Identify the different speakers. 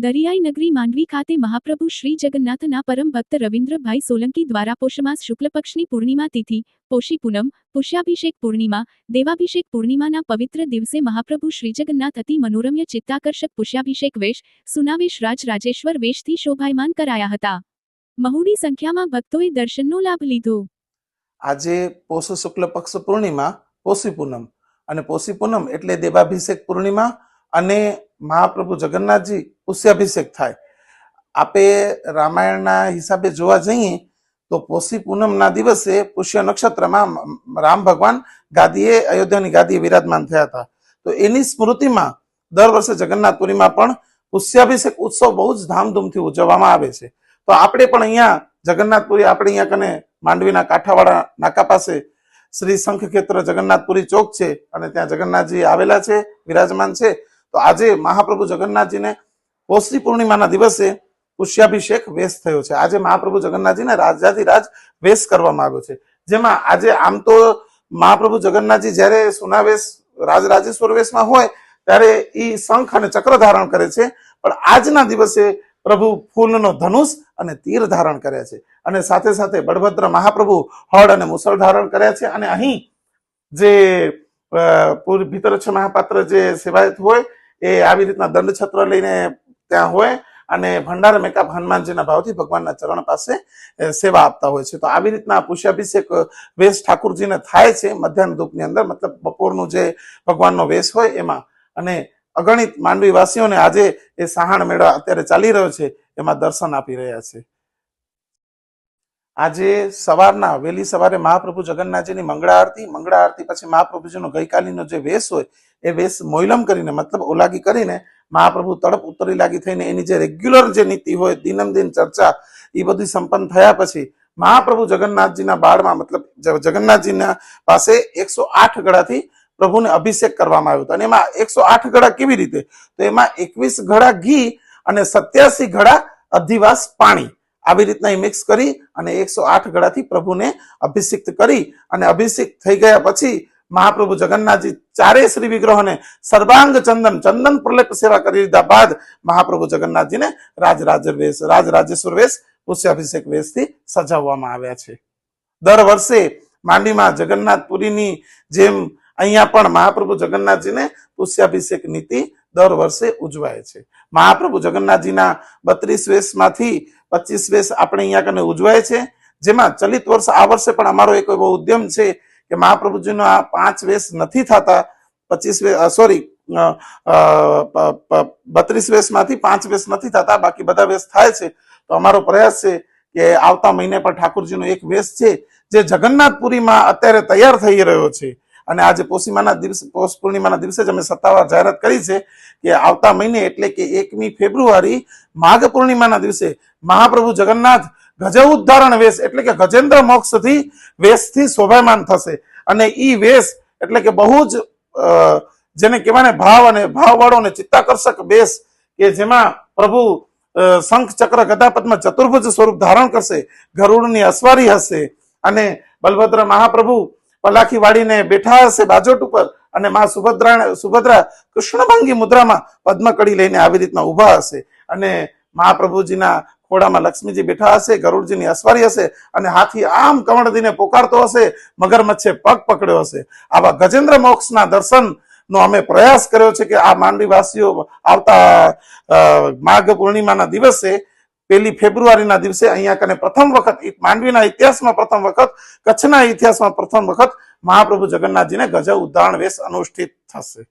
Speaker 1: દરિયાઈ નગરી માંડવી ખાતે મહાપ્રભુ શ્રી જગન્નાથના પરમ ભક્ત રવિન્દ્રભાઈ સોલંકી દ્વારા પોષમાસ શુક્લપક્ષની પૂર્ણિમા તિથિ, પોષી પૂનમ, પુષ્યાભિષેક પૂર્ણિમા, દેવાભિષેક પૂર્ણિમાના પવિત્ર દિવસે મહાપ્રભુ શ્રી જગન્નાથ અતિ મનોરમ્ય ચિત્તાકર્ષક પુષ્યાભિષેક વેશ, સુનાવેશ રાજ રાજેશ્વર વેશથી શોભાયમાન કરાયા હતા. મહુડી સંખ્યામાં ભક્તોએ દર્શનનો લાભ લીધો.
Speaker 2: આજે પોષ શુક્લ પૂર્ણિમા, પોષી પૂનમ. અને પોષી પૂનમ એટલે દેવાભિષેક પૂર્ણિમા અને મહાપ્રભુ જગન્નાથજી પુષ્યાભિષેક થાય. આપે રામાયણના હિસાબે જોવા જઈએ તો પોષી પૂનમના દિવસે પુષ્ય નક્ષત્રમાં રામ ભગવાન ગાદીએ, અયોધ્યાની ગાદીએ વિરાજમાન થયા હતા. તો એની સ્મૃતિમાં દર વર્ષે જગન્નાથપુરીમાં પણ પુષ્યાભિષેક ઉત્સવ બહુ જ ધામધૂમથી ઉજવવામાં આવે છે. તો આપણે પણ અહીંયા જગન્નાથપુરી આપણે અહીંયા કને માંડવીના કાંઠાવાળા નાકા પાસે શ્રી શંખ ખેત્ર જગન્નાથપુરી ચોક છે અને ત્યાં જગન્નાથજી આવેલા છે, વિરાજમાન છે. તો આજે મહાપ્રભુ જગન્નાથજીને પોષી પૂર્ણિમાના દિવસે પુષ્યાભિષેક વેશ થયો છે. આજે મહાપ્રભુ જગન્નાથજીને રાજાથી રાજ વેશ કરવામાં આવ્યો છે. જેમાં આજે આમ તો મહાપ્રભુ જગન્નાથજી જ્યારે સુનાવેશ રાજ રાજેશ્વર વેશમાં હોય ત્યારે એ શંખ અને ચક્ર ધારણ કરે છે. પણ આજના દિવસે પ્રભુ ફૂલનો ધનુષ અને તીર ધારણ કર્યા છે. અને સાથે સાથે બળભદ્ર મહાપ્રભુ હળ અને મુસળ ધારણ કર્યા છે. અને અહીં જે અ, પૂર- ભીતર મહાપાત્ર જે સેવાયત હોય એ આવી રીતના દંડ છત્ર લઈને ત્યાં હોય અને ભંડાર મેકઅપ હનુમાનજીના ભાવથી ભગવાનના ચરણ પાસે સેવા આપતા હોય છે. તો આવી રીતના પુષ્યાભિષેક વેશ ઠાકુરજીને થાય છે મધ્યાહન ધૂપની અંદર. મતલબ બપોરનું જે ભગવાનનો વેશ હોય એમાં. અને અગણિત માંડવી વાસીઓને આજે એ સહાણ મેળા અત્યારે ચાલી રહ્યો છે. એમાં દર્શન આપી રહ્યા છે. આજે સવારના, વહેલી સવારે મહાપ્રભુ જગન્નાથજીની મંગળા આરતી મંગળા આરતી પછી મહાપ્રભુજીનો ગઈકાલીનો જે વેશ હોય, એ વેશ મોયલમ કરીને, મતલબ ઓલાગી કરીને મહાપ્રભુ તડપ ઉતરી લાગી થઈને એની જે રેગ્યુલર જે નીતિ હોય દિનમ દિન ચર્ચા, એ બધી સંપન્ન થયા પછી મહાપ્રભુ જગન્નાથજીના બાળમાં, મતલબ જગન્નાથજીના પાસે એકસો આઠ ગળાથી પ્રભુને અભિષેક કરવામાં આવ્યો હતો. અને એમાં એકસો આઠ ગળા કેવી રીતે? તો એમાં એકવીસ ગળા ઘી અને સત્યાસી ગળા અધિવાસ પાણી. આવી રીતના એ મિક્સ કરી અને એકસો આઠ ગળાથી પ્રભુને અભિષિક્ત કરી અને અભિષેક થઈ ગયા પછી મહાપ્રભુ જગન્નાથજી ચારે શ્રી વિગ્રહોને સર્વાંગ ચંદન ચંદન પ્રલેપ સેવા કરી લીધા બાદ મહાપ્રભુ જગન્નાથજીને રાજરાજ વેશ રાજ રાજેશ્વર વેશ, પુષ્યાભિષેક વેશથી સજાવવામાં આવ્યા છે. દર વર્ષે માંડીમાં જગન્નાથપુરીની જેમ અહીંયા પણ મહાપ્રભુ જગન્નાથજીને પુષ્યાભિષેક નીતિ દર વર્ષે ઉજવાય છે. મહાપ્રભુ જગન્નાથજીના બત્રીસ વેશમાંથી પચીસ વેશ આપણે અહીંયા કને ઉજવાય છે. જેમાં ચલિત વર્ષ આ વર્ષે પણ અમારો એક એવો ઉદ્યમ છે કે મહાપ્રભુજીનો આ પાંચ વેશ નથી થતા. પચીસ સોરી બત્રીસ વેશમાંથી પાંચ વેશ નથી થતા, બાકી બધા વેશ થાય છે. તો અમારો પ્રયાસ છે કે આવતા મહિને પણ ઠાકુરજીનો એક વેશ છે, જે જગન્નાથપુરીમાં અત્યારે તૈયાર થઈ રહ્યો છે. અને આજે પોષીમાના દિવસે, પોષ પૂર્ણિમાના દિવસે જ અમે સત્તાવાર જાહેરાત કરી છે કે આવતા મહિને એટલે કે એકમી ફેબ્રુઆરી માઘ પૂર્ણિમાના દિવસે મહાપ્રભુ જગન્નાથ ગજ ઉદ્ધારણ વેશ એટલે કે ગજેન્દ્ર મોક્ષથી વેશથી શોભાયમાન થશે. અને ઈ વેશ એટલે કે બહુ જ જેને કહેવાય ભાવ અને ભાવવાળો અને ચિત્તાકર્ષક વેશ કે જેમાં પ્રભુ શંખ ચક્ર ગદાપદમાં પદ્મ ચતુર્ભુજ સ્વરૂપ ધારણ કરશે, ગરુડની અસવારી હશે અને બલભદ્ર મહાપ્રભુ પલાખી વાળીને બેઠા હશે બાજોટ ઉપર અને માં સુભદ્રા સુભદ્રા કૃષ્ણભંગી મુદ્રામાં પદ્મકડી લઈને આવી રીતના ઊભા હશે. અને મહાપ્રભુજીના ખોડામાં લક્ષ્મીજી બેઠા હશે, ગરુડજીની અસવારી હશે અને હાથી આમ કમળદીને પોકારતો હશે મગરમચ્છે પગ પકડ્યો હશે. આવા ગજેન્દ્ર મોક્ષના દર્શન નો અમે પ્રયાસ કર્યો છે કે આ માંડવીવાસીઓ આવતા માઘ પૂર્ણિમાના દિવસે પહેલી ફેબ્રુઆરીના દિવસે અહીંયા કને પ્રથમ વખત માંડવીના ઇતિહાસમાં પ્રથમ વખત, કચ્છના ઇતિહાસમાં પ્રથમ વખત મહાપ્રભુ જગન્નાથજીને ગજ ઉદાહરણ વેશ અનુષ્ઠિત થશે.